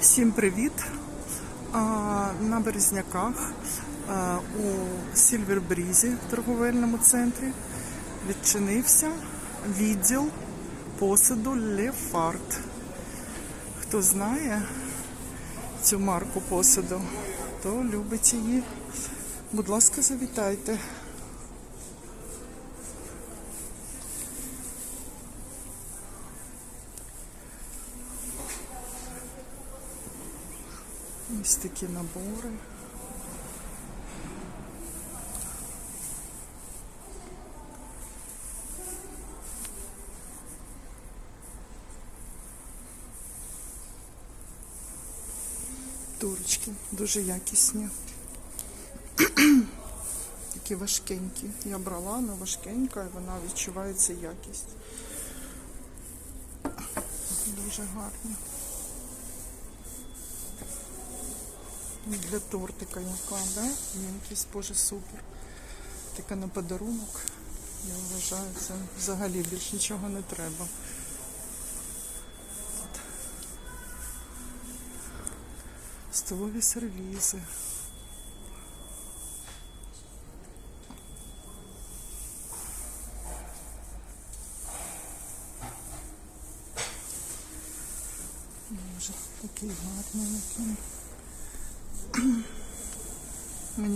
Всім привіт! На Березняках у Сільвербрізі торговельному центрі відчинився відділ посуду Лефарт. Хто знає цю марку посуду, то любить її. Будь ласка, завітайте. Ось такі набори. Турочки дуже якісні. Такі важкенькі. Я брала, але важкенька, і вона відчувається якість. Дуже гарні. Для тортика яка, да? Ємкість, боже, супер. Така на подарунок. Я вважаю, це взагалі більш нічого не треба. Столові сервізи. Боже, такий гарний який.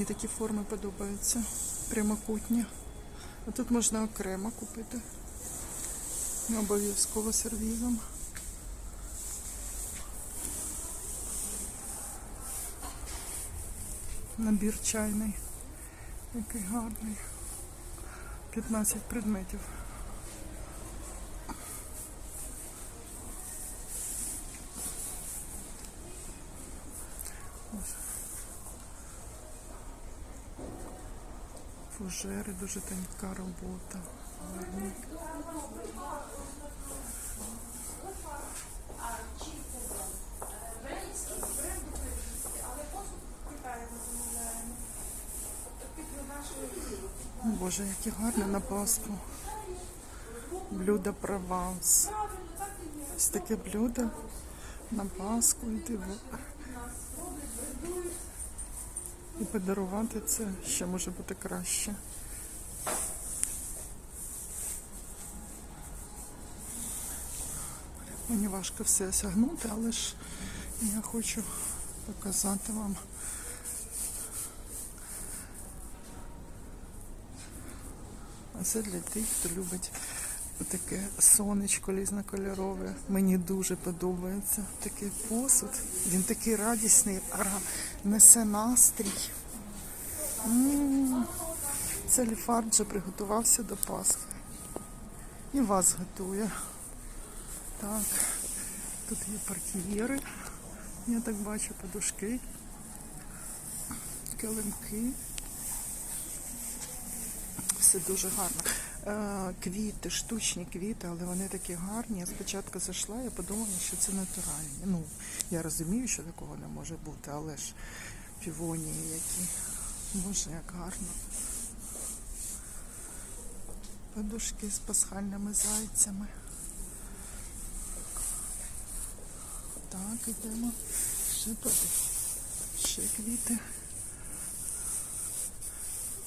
Мені такі форми подобаються. Прямокутні. А тут можна окремо купити. Не обов'язково сервізом. Набір чайний. Який гарний. 15 предметів. Фужери, дуже тонка робота. Гарні. Боже, які гарні на Пасху. Блюдо Прованс. Ось таке блюдо на Пасху йти в і подарувати це ще може бути краще. Мені важко все осягнути, але ж я хочу показати вам. А це для тих, хто любить таке сонечко різнокольорове. Мені дуже подобається такий посуд. Він такий радісний, ра- несе настрій. М, Це ліфард вже приготувався до Пасхи. І вас готує. Так, тут є портьєри. Я так бачу подушки, килимки. Все дуже гарно. Е, Квіти, штучні квіти, але вони такі гарні. Я спочатку зайшла, я подумала, що це натуральні. Ну, я розумію, що такого не може бути, але ж півонії які. Боже, як гарно. Подушки з пасхальними зайцями. Так, ідемо. Ще туди. Ще квіти.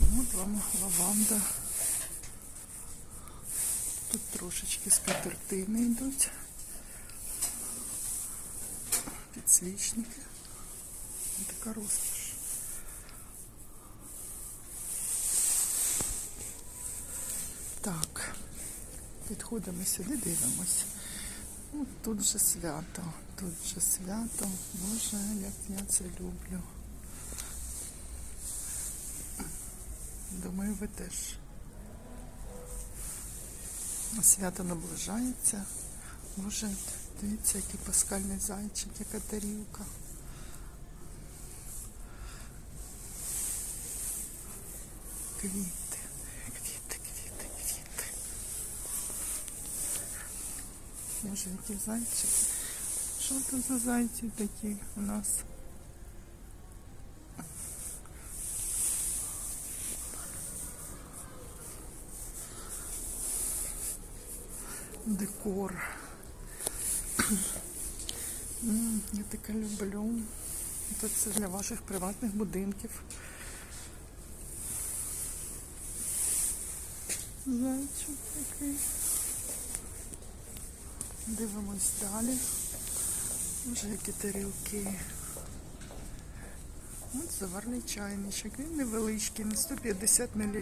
От вам лаванда. Тут трошечки скатертини йдуть. Підсвічники. Така розкіш. Так, підходимо сюди, дивимося. Ну, тут же свято, тут же свято. Боже, як я це люблю. Думаю, ви теж. Свято наближається. Боже, дивіться, який паскальний зайчик, яка тарілка. Квіти, квіти, квіти, квіти. Боже, які зайчики. Що це за зайці такі у нас? Декор. Я таке люблю. Це для ваших приватних будинків. Зайчик такий. Дивимось далі. Вже які тарілки. От заварний чайничок. Він невеличкий, на 150 мл,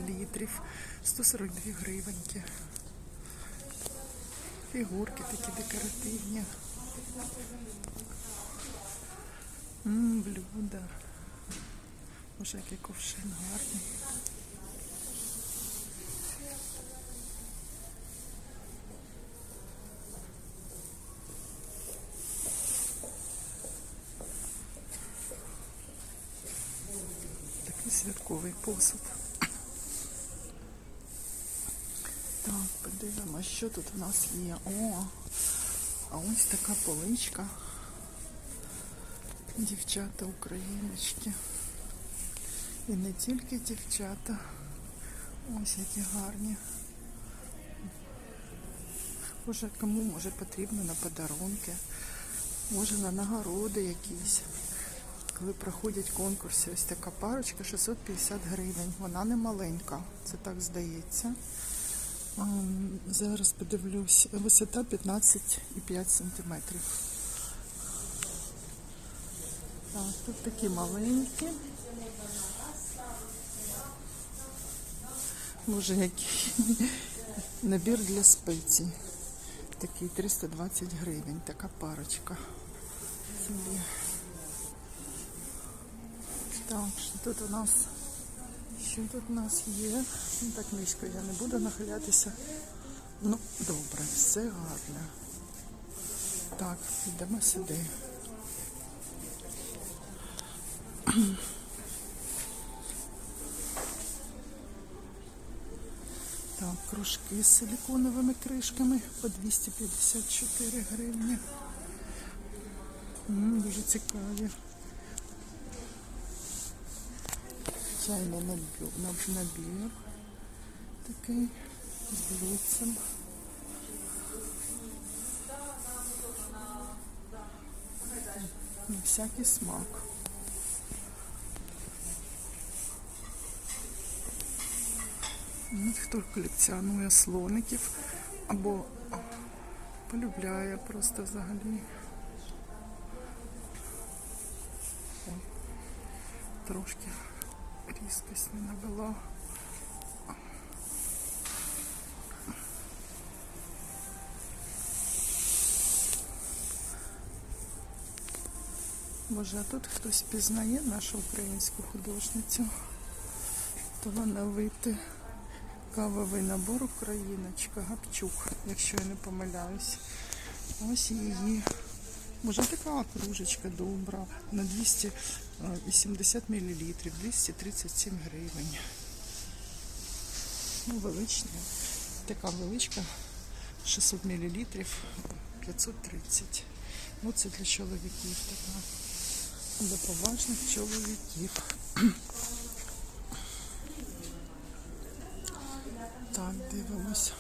142 гривеньки. Фігурки такі декоративні. Ммм, блюда. Боже, який ковшин гарний. Такий святковий посуд. Так, подивимося, що тут у нас є. О, а ось така поличка. Дівчата україночки. І не тільки дівчата. Ось які гарні. Може, кому може потрібно на подарунки, може на нагороди якісь. Коли проходять конкурси, ось така парочка 650 гривень. Вона не маленька, це так здається. Зараз подивлюсь, висота 15,5 сантиметрів. Так, тут такі маленькі. Боже, який набір для спецій. Такий 320 гривень, така парочка. Так, що тут у нас? Що тут у нас є? Ну, так низько я не буду нахилятися. Ну, добре, все гарне. Так, йдемо сюди. Так, кружки з силиконовими кришками по 254 гривні. Дуже цікаві. Чайний набір, такий з блюдцем. На всякий смак. Хто колекціонує слоників або полюбляє просто взагалі. Ой, трошки різкость не навела. Може, а тут хтось пізнає нашу українську художницю. Талановитий кавовий набор Україночка, Гапчук, якщо я не помиляюсь. Ось її. Може така кружечка добра на 280 мл, 237 гривень. Ну, величня. Така величка 600 мл, 530. Ну, це для чоловіків така. Для поважних чоловіків. Так, дивимося.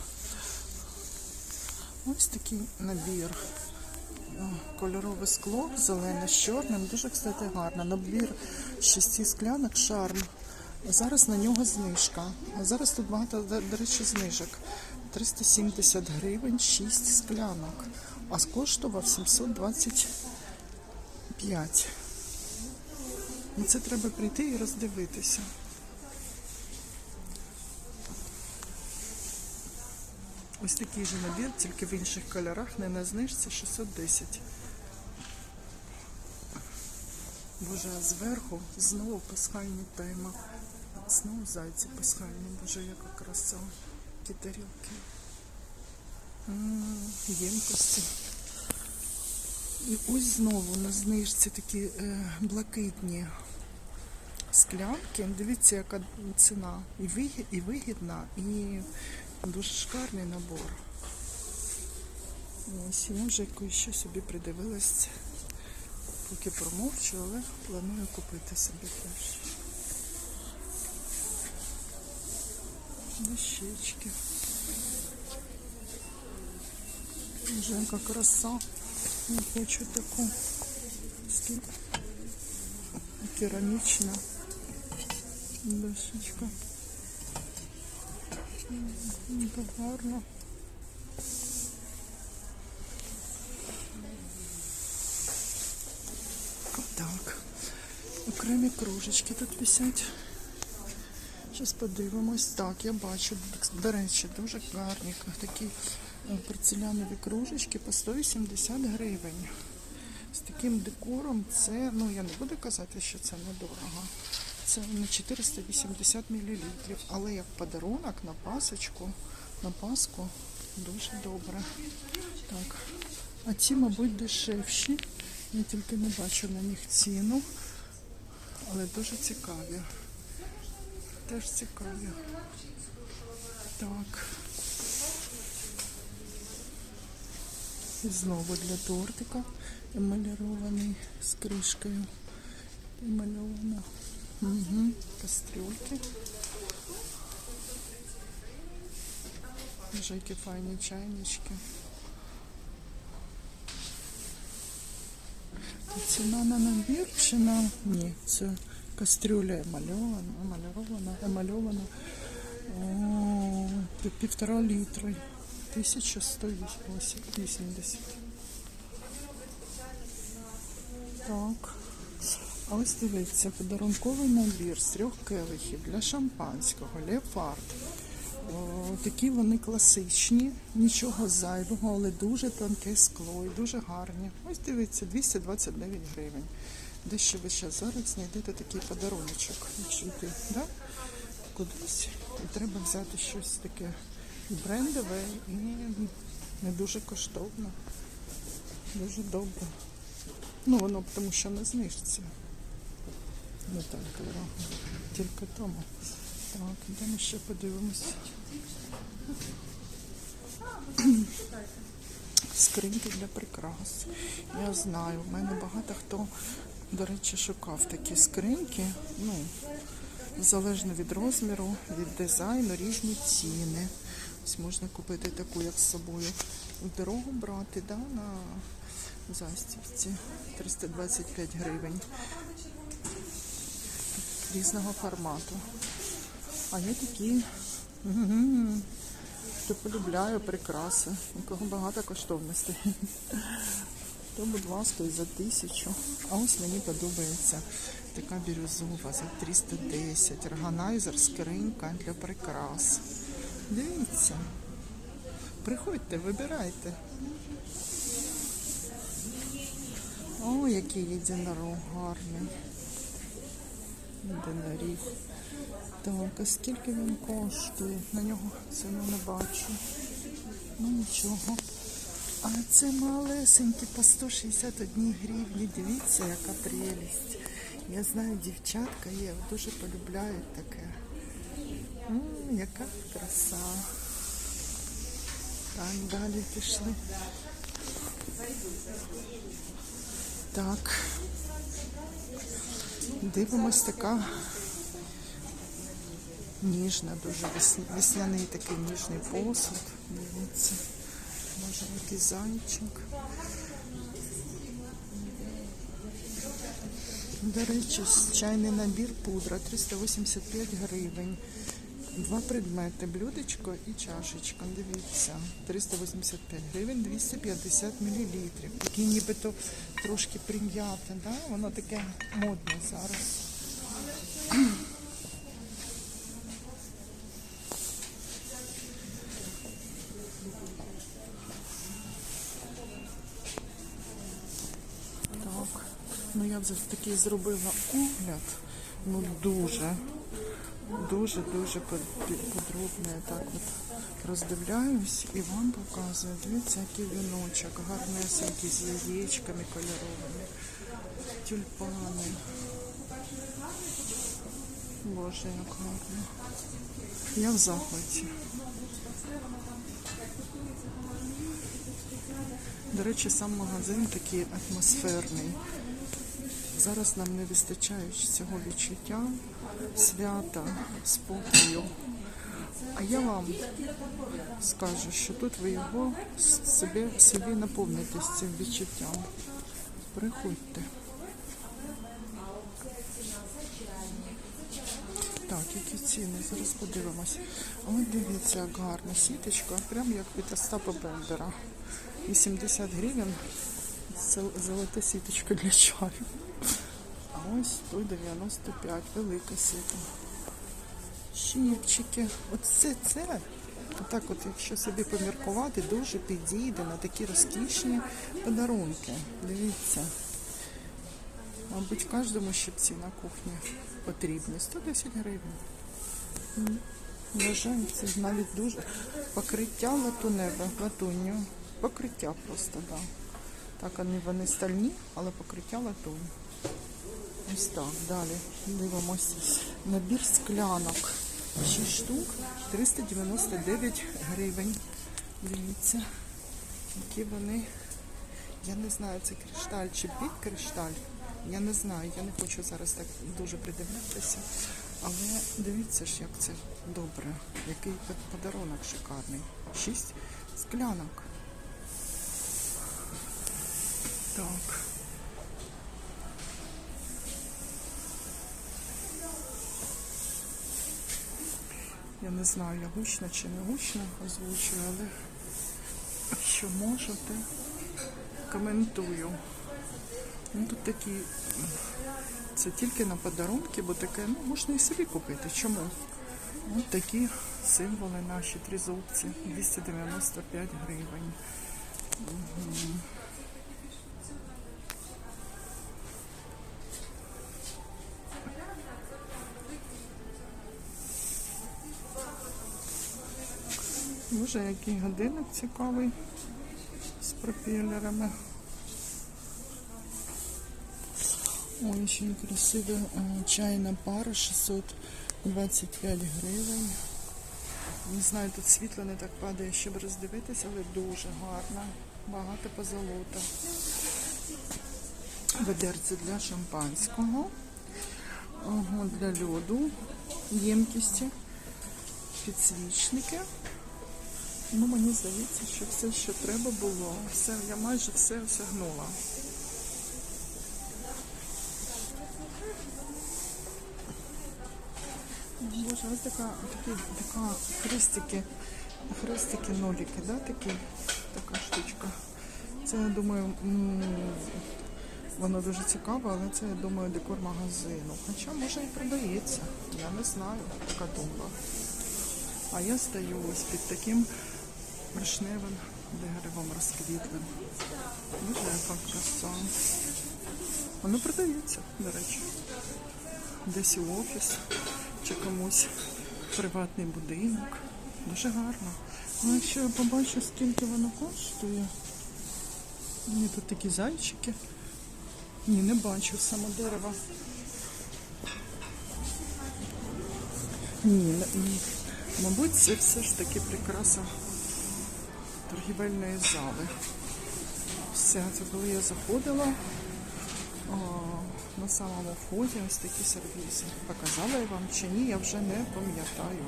Ось такий набір. Кольорове скло, зелене з чорним. Дуже, кстати, гарно. Набір шести склянок, шарм. Зараз на нього знижка. Зараз тут багато, до речі, знижок. 370 гривень, 6 склянок. А коштував 725. Ну, це треба прийти і роздивитися. Ось такий же набір, тільки в інших кольорах, не на знижці 610. Боже, а зверху знову пасхальна тема. Знову зайці пасхальні. Боже, яка краса. Ті тарілки. Ємкості. І ось знову на знижці такі е, блакитні склянки. Дивіться, яка ціна. І вигідна, і дуже шикарний набор. Ось, я вже ще собі придивилась. Поки промовчу, але планую купити собі теж. Дощечки. Вже яка краса. Я хочу таку керамічна дощечка. М, гарно. Так. Окремі кружечки тут висять. Зараз подивимось. Так, я бачу, до речі, дуже гарні такі е, порцелянові кружечки по 180 гривень. З таким декором це, ну я не буду казати, що це недорого. Це на 480 мл. Але як подарунок на пасочку, на паску дуже добре. Так. А ці, мабуть, дешевші. Я тільки не бачу на них ціну. Але дуже цікаві. Теж цікаві. Так. І знову для тортика емалірований з кришкою. Емальована. Угу. Кастрюльки. Вже які файні чайнички. Ціна на набір чи на... Ні, це кастрюля емальована, емальована, емальована. О, пів- півтора літри. 1180. Так. А ось дивіться, подарунковий набір з трьох келихів для шампанського, леопард. Такі вони класичні, нічого зайвого, але дуже тонке скло і дуже гарні. Ось дивіться, 229 гривень. Дещо ви ще зараз знайдете такий подаруночок, якщо йти, да? кудись. І треба взяти щось таке брендове і не дуже коштовне. Дуже добре. Ну, воно тому що не знижиться. Не так дорого. Тільки тому. Так, йдемо ще подивимось. Скриньки для прикрас. Я знаю, в мене багато хто, до речі, шукав такі скриньки. Ну, залежно від розміру, від дизайну, різні ціни. Ось можна купити таку, як з собою. У дорогу брати, да, на застіпці 325 гривень різного формату. А є такі, мгм, хто полюбляє прикраси, у кого багато коштовностей. То, будь ласка, і за тисячу. А ось мені подобається така бірюзова за 310. Органайзер, скринька для прикрас. Дивіться. Приходьте, вибирайте. О, який єдинорог гарний. Єдиноріг. Так, а скільки він коштує? На нього ціну не бачу. Ну нічого. А це малесенькі по 161 гривні. Дивіться, яка прелість. Я знаю, дівчатка є, дуже полюбляють таке. М, яка краса. Так, далі пішли. Так. Дивимось така ніжна, дуже весняний такий ніжний посуд. Дивіться. Може який зайчик. До речі, чайний набір пудра 385 гривень. Два предмети, блюдечко і чашечка. Дивіться, 385 гривень, 250 мл. Такі нібито трошки прим'яте, да? воно таке модне зараз. Так, ну я вже таки зробила огляд. Ну дуже, дуже, дуже под- подробно я так от роздивляюсь і вам показую. Дивіться, який віночок, гарнесенький з яєчками кольоровими, тюльпани. Боже, як гарно. Я в захваті. До речі, сам магазин такий атмосферний. Зараз нам не вистачає цього відчуття свята, спокою. А я вам скажу, що тут ви його собі, собі наповните з цим відчуттям. Приходьте. Так, які ціни, зараз подивимось. От дивіться, як гарна сіточка, прям як від Остапа Бендера. 80 гривень. Зол- Золота сіточка для чаю. Ось 195, велика сіта. Щипчики. Оце це. Отак от, якщо собі поміркувати, дуже підійде на такі розкішні подарунки. Дивіться. Мабуть, кожному щипці на кухні потрібні. 110 гривень. Вважаю, це навіть дуже покриття латуневе, латунню. Покриття просто, так. Да. Так, вони стальні, але покриття латунь. Ось так, далі дивимося. Набір склянок. 6 штук, 399 гривень. Дивіться, які вони. Я не знаю, це кришталь чи під кришталь. Я не знаю, я не хочу зараз так дуже придивлятися. Але дивіться ж, як це добре. Який подарунок шикарний. Шість склянок. Так. Я не знаю, я гучно чи не гучно озвучую, але що можете, коментую. Ну тут такі, це тільки на подарунки, бо таке, ну, можна і собі купити. Чому? Ось такі символи наші тризубці, 295 гривень. Мгм. Боже, який годинник цікавий з пропелерами. Ой, дуже красива е, чайна пара, 625 гривень. Не знаю, тут світло не так падає, щоб роздивитися, але дуже гарна. Багато позолота. Ведерце для шампанського. Ого, для льоду. Ємкісті. Підсвічники. Ну, мені здається, що все, що треба було, все, я майже все осягнула. Боже, ось така, такі, така хрестики, хрестики ноліки, да, такі, така штучка. Це, я думаю, воно дуже цікаве, але це, я думаю, декор магазину. Хоча, може, і продається. Я не знаю, така думка. А я стою ось під таким вишневим деревом розквітлим. Дуже яка краса. Воно продається, до речі. Десь у офіс чи комусь приватний будинок. Дуже гарно. Ну, якщо я побачу, скільки воно коштує. Ні, тут такі зайчики. Ні, не бачу само дерева. Ні, ні. Мабуть, це все ж таки прикраса торгівельної зали. Все, це коли я заходила о, на самому вході ось такі сервіси. Показала я вам чи ні, я вже не пам'ятаю.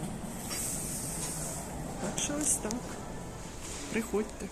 Так що ось так. Приходьте.